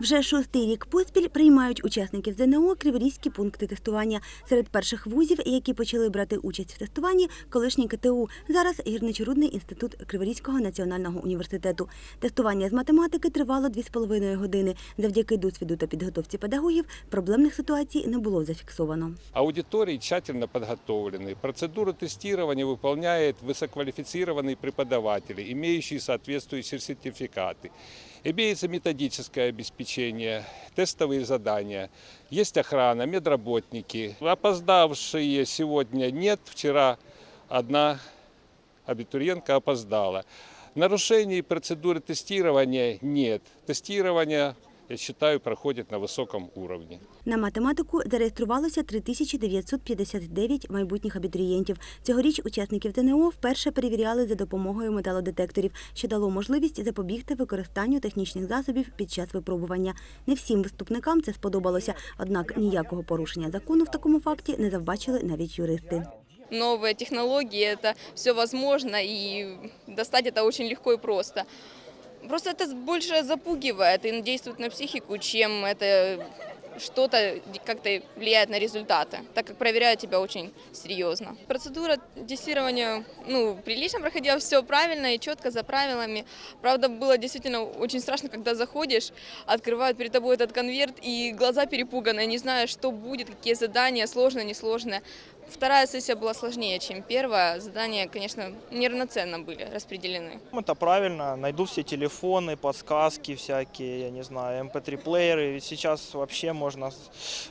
Вже шостий рік поспіль приймають учасників ЗНО криворізькі пункти тестування. Серед перших вузів, які почали брати участь в тестуванні, колишній КТУ. Зараз гірничорудний інститут Криворізького національного університету. Тестування з математики тривало 2,5 години. Завдяки досвіду та підготовці педагогів проблемних ситуацій не було зафіксовано. Аудитории тщательно подготовлены. Процедуру тестирования выполняют высококвалифицированные преподаватели, имеющие соответствующие сертификаты. Имеется методическое обеспечение, тестовые задания. Есть охрана, медработники. Опоздавшие сегодня нет. Вчера одна абитуриентка опоздала. Нарушений процедуры тестирования нет. Тестирование, я считаю, проходит на высоком уровне. На математику зареєструвалося 3959 майбутніх абітурієнтів. Цьогоріч учасників ЗНО вперше перевіряли за допомогою металодетекторів, що дало можливість запобігти використанню технічних засобів під час випробування. Не всім виступникам це сподобалося, однак ніякого порушення закону в такому факті не завбачили навіть юристи. новые технологии, это все возможно, и достать это очень легко и просто. Просто это больше запугивает и действует на психику, чем это что-то как-то влияет на результаты, так как проверяют тебя очень серьезно. Процедура тестирования, ну, прилично проходила, все правильно и четко за правилами. Правда, было действительно очень страшно, когда заходишь, открывают перед тобой этот конверт, и глаза перепуганные, не зная, что будет, какие задания, сложные, несложные. Вторая сессия была сложнее, чем первая. Задания, конечно, неравноценно были распределены. Это правильно, найду все телефоны, подсказки всякие, я не знаю, mp3-плееры. Ведь сейчас вообще можно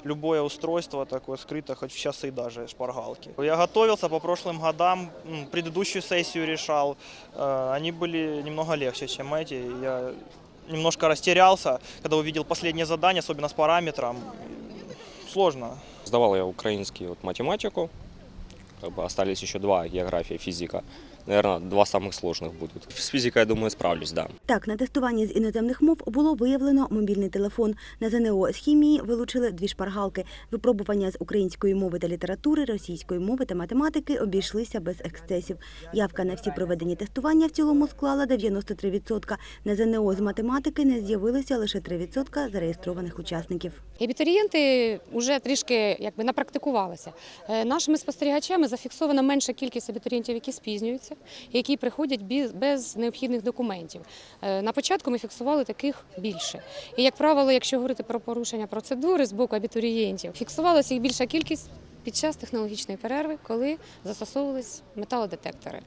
любое устройство такое скрыто, хоть в часы даже шпаргалки. Я готовился по прошлым годам, предыдущую сессию решал. Э, Они были немного легче, чем эти. Я немножко растерялся, когда увидел последнее задание, особенно с параметром. Сложно. Сдавал я вот, математику, как бы остались еще два, география, физика. Наверное, два самых сложных будут. С физикой, я думаю, справлюсь, да. Так, на тестуванні з іноземних мов було виявлено мобільний телефон. На ЗНО з хімії вилучили дві шпаргалки. Випробування з української мови та літератури, російської мови та математики обійшлися без ексцесів. Явка на всі проведені тестування в цілому склала 93%. На ЗНО з математики не з'явилося лише 3% зареєстрованих учасників. І Абітурієнти вже трішки якби напрактикувалися. Е, Нашими спостерігачами зафіксована менша кількість абітурієнтів, які спізнюються, які приходять без, необхідних документів. Е, На початку ми фіксували таких більше. І, як правило, якщо говорити про порушення процедури з боку абітурієнтів, фіксувалася їх більша кількість. Під час технологічної перерви, коли застосовувались металодетектори.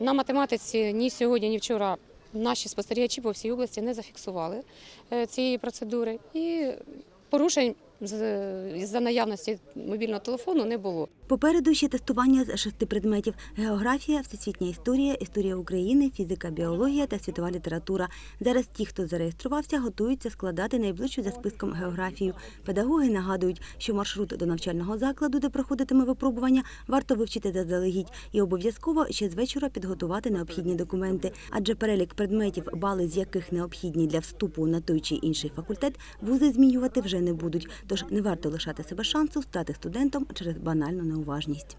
На математиці ні сьогодні, ні вчора наші спостерігачі по всій області не зафіксували е, цієї процедури. І порушень за наявності мобільного телефону не було. Попереду ще тестування з шести предметів: географія, всесвітня історія, історія України, фізика, біологія та світова література. Зараз ті, хто зареєструвався, готуються складати найближчу за списком географію. Педагоги нагадують, що маршрут до навчального закладу, де проходитиме випробування, варто вивчити заздалегідь і обов'язково ще з вечора підготувати необхідні документи. Адже перелік предметів, бали з яких необхідні для вступу на той чи інший факультет, вузи змінювати вже не будуть. Тож не варто лишати себе шансу стати студентом через банальну неуважність.